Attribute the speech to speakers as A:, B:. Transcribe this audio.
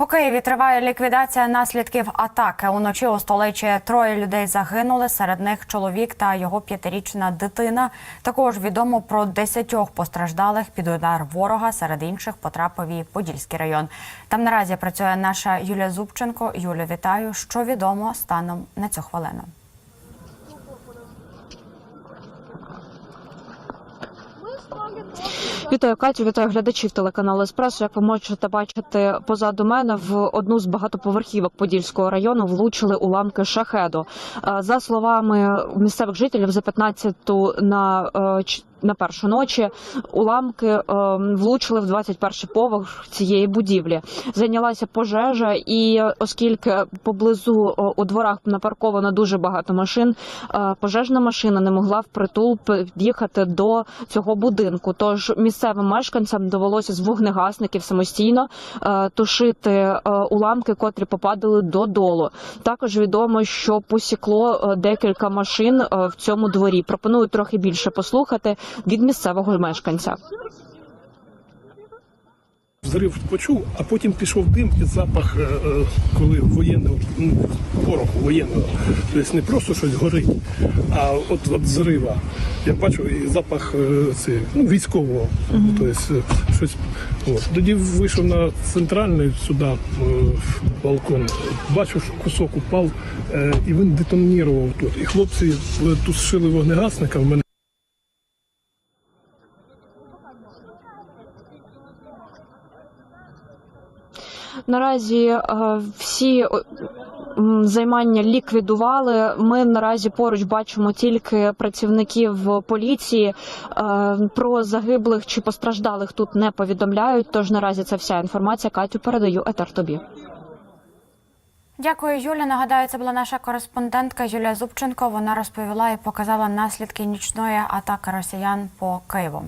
A: У Києві триває ліквідація наслідків атаки. Уночі у столиці троє людей загинули. Серед них чоловік та його п'ятирічна дитина. Також відомо про десятьох постраждалих під удар ворога. Серед інших потрапив і Подільський район. Там наразі працює наша Юлія Зубченко. Юля, вітаю. Що відомо станом на цю хвилину?
B: Вітаю Катю, вітаю глядачів телеканалу Еспресо. Як ви можете бачити позаду мене, в одну з багатоповерхівок Подільського району влучили уламки шахеду. Е, За словами місцевих жителів, за 15-ту на е, на першу ночі уламки е, влучили в 21 поверх цієї будівлі. Зайнялася пожежа, і оскільки поблизу е, у дворах напарковано дуже багато машин, е, пожежна машина не могла впритул під'їхати до цього будинку. Тож місцевим мешканцям довелося з вогнегасників самостійно тушити уламки, котрі попадали додолу. Також відомо, що посікло декілька машин в цьому дворі. Пропоную трохи більше послухати від місцевого мешканця.
C: Взрив почув, а потім пішов дим і запах, е, е, коли воєнного ну, пороху воєнного. Тобто не просто щось горить, а от от зрива. Я бачу і запах е, цей, ну, військового. Тобто щось. От. Тоді вийшов на центральний сюди балкон. Бачу, що кусок упав, і він детонував тут. І хлопці тут зшили вогнегасника в мене.
B: Наразі е, всі е, займання ліквідували. Ми наразі поруч бачимо тільки працівників поліції. Е, Про загиблих чи постраждалих тут не повідомляють. Тож наразі це вся інформація. Катю передаю етер тобі.
A: Дякую, Юля. Нагадаю, це була наша кореспондентка Юлія Зубченко. Вона розповіла і показала наслідки нічної атаки росіян по Києву.